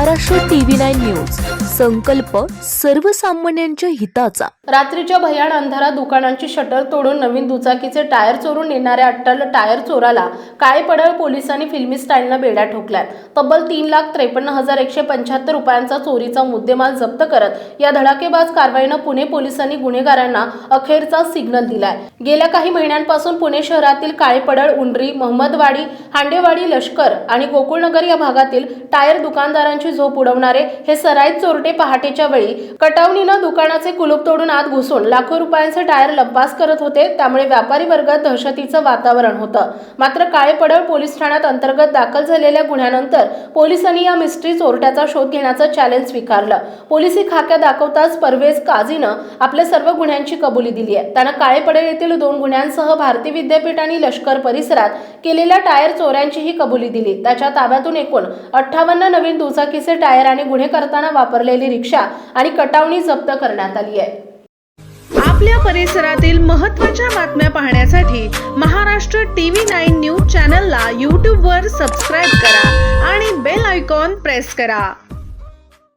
Maharashtra TV nine news. संकल्प सर्वसामान्यांच्या हिताचा. रात्रीच्या भयान अंधारात दुकानांची शटर तोडून नवीन दुचाकीचे टायर चोरून नेणाऱ्या अट्टल टायर चोराला काळे पडळ पोलिसांनी फिल्मी स्टाईलनं बेड्या ठोकल्यात. तब्बल तीन लाख त्रेपन्न हजार एकशे पंच्याहत्तर रुपयांचा चोरीचा मुद्देमाल जप्त करत या धडाकेबाज कारवाईनं पुणे पोलिसांनी गुन्हेगारांना अखेरचा सिग्नल दिलाय. गेल्या काही महिन्यांपासून पुणे शहरातील काळेपडळ उंडरी महम्मदवाडी हांडेवाडी लष्कर आणि गोकुळनगर या भागातील टायर दुकानदारांची झोप उडवणारे हे सराईत चोरटे पहाटेच्या वेळी कटावणीनं दुकानाचे कुलूप तोडून आत घुसून लाखो रुपयांचे टायर लंपास करत होते त्यामुळे व्यापारी वर्गात दहशतीचं वातावरण होतं. मात्र काळेपडळ पोलीस ठाण्यात अंतर्गत दाखल झालेल्या गुन्ह्यानंतर पोलिसांनी या मिस्ट्री चोरट्याचा शोध घेण्याचं चॅलेंज स्वीकारलं. पोलिसी खाक्या दाखवताच परवेज काझीनं आपल्या सर्व गुन्ह्यांची कबुली दिली आहे. त्यानं काळेपडळ येथील दोन गुन्ह्यांसह भारती विद्यापीठ आणि लष्कर परिसरात केलेल्या टायर चोऱ्यांचीही कबुली दिली. त्याच्या ताब्यातून एकूण अठ्ठावन्न नवीन दुचाकी दुचाकीचे टायर आणि गुन्हे करताना वापरलेली रिक्षा आणि कटावणी जप्त करण्यात आली आहे. आपल्या परिसरातील महत्त्वाच्या बातम्या पाहण्यासाठी महाराष्ट्र टीव्ही नाईन न्यूज चॅनलला यूट्यूबवर सबस्क्राईब करा आणि बेल आयकॉन प्रेस करा.